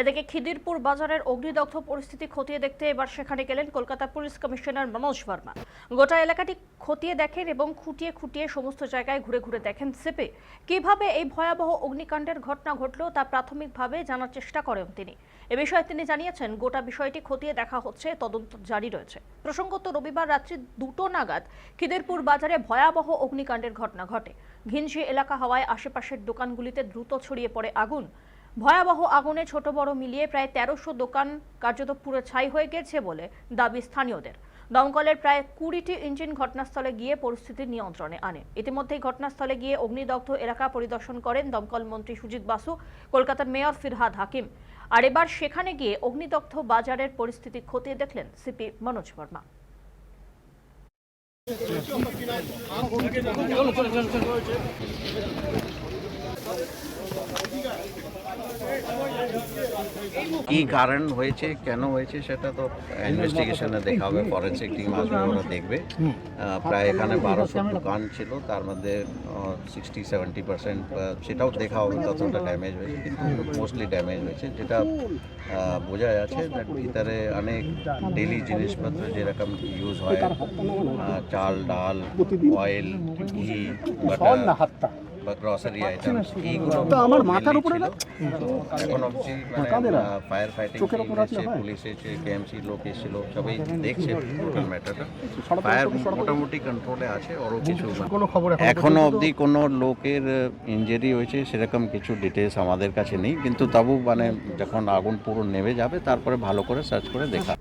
এদিকে খিদিরপুর বাজারের অগ্নিদগ্ধ পরিস্থিতি খতিয়ে দেখতে এবার সেখানে গেলেন কলকাতা পুলিশ কমিশনার মনোজ বর্মা। গোটা এলাকাটি খতিয়ে দেখেন এবং খুঁটিয়ে খুঁটিয়ে সমস্ত জায়গায় ঘুরে ঘুরে দেখেন সেপে। কীভাবে এই ভয়াবহ অগ্নিকাণ্ডের ঘটনা ঘটল তা প্রাথমিকভাবে জানার চেষ্টা করেন তিনি। এ বিষয়ে তিনি জানিয়েছেন, গোটা বিষয়টি খতিয়ে দেখা হচ্ছে, তদন্ত জারি রয়েছে। প্রসঙ্গত রবিবার রাত্রি দুটো নাগাদ খিদিরপুর বাজারে ভয়াবহ অগ্নিকাণ্ডের ঘটনা ঘটে। ঘিঞ্জি এলাকা হওয়ায় আশেপাশের দোকানগুলিতে দ্রুত ছড়িয়ে পড়ে আগুন। ভয়াবহ আগুনে ছোট বড় মিলিয়ে প্রায় তেরোশো দোকান কার্যত পুরো ছাই হয়ে গেছে বলে দাবি স্থানীয়দের। দমকলের প্রায় কুড়িটি ইঞ্জিন ঘটনাস্থলে গিয়ে পরিস্থিতি নিয়ন্ত্রণে আনে। ইতিমধ্যেই ঘটনাস্থলে গিয়ে অগ্নিদগ্ধ এলাকা পরিদর্শন করেন দমকল মন্ত্রী সুজিত বাসু, কলকাতার মেয়র ফিরহাদ হাকিম। আর এবার সেখানে গিয়ে অগ্নিদগ্ধ বাজারের পরিস্থিতি খতিয়ে দেখলেন সিপি মনোজ বর্মা। কি কারণ হয়েছে কেন হয়েছে সেটা তো ইনভেস্টিগেশনে দেখা হবে ফরেন্সিক টিম আসবে ওরা দেখবে। প্রায় এখানে বারোশো দোকান ছিল তার মধ্যে সিক্সটি সেভেন্টি পার্সেন্ট সেটাও দেখা হবে ততটা ড্যামেজ হয়েছে কিন্তু মোস্টলি ড্যামেজ হয়েছে যেটা বোঝা যাচ্ছে ভিতরে অনেক ডেলি জিনিসপত্র যেরকম ইউজ হয় চাল ডাল অয়েল ঘি বাটার বা গ্রসারি আইটেমস এইগুলো তো আমার মাথার উপরে না? এখন অবধি মানে ফায়ার ফাইটিং পুলিশ এসে কেএমসি লোক এসেছিল সবাই দেখছে টোটাল ম্যাটারটা ফায়ার মোটামুটি কন্ট্রোলে আছে ওরও কিছু কোনো খবর এখনও অবধি কোনো লোকের ইঞ্জুরি হয়েছে সেরকম কিছু ডিটেলস আমাদের কাছে নেই। কিন্তু তবু মানে যখন আগুন পুরো নেমে যাবে তারপরে ভালো করে সার্চ করে দেখা।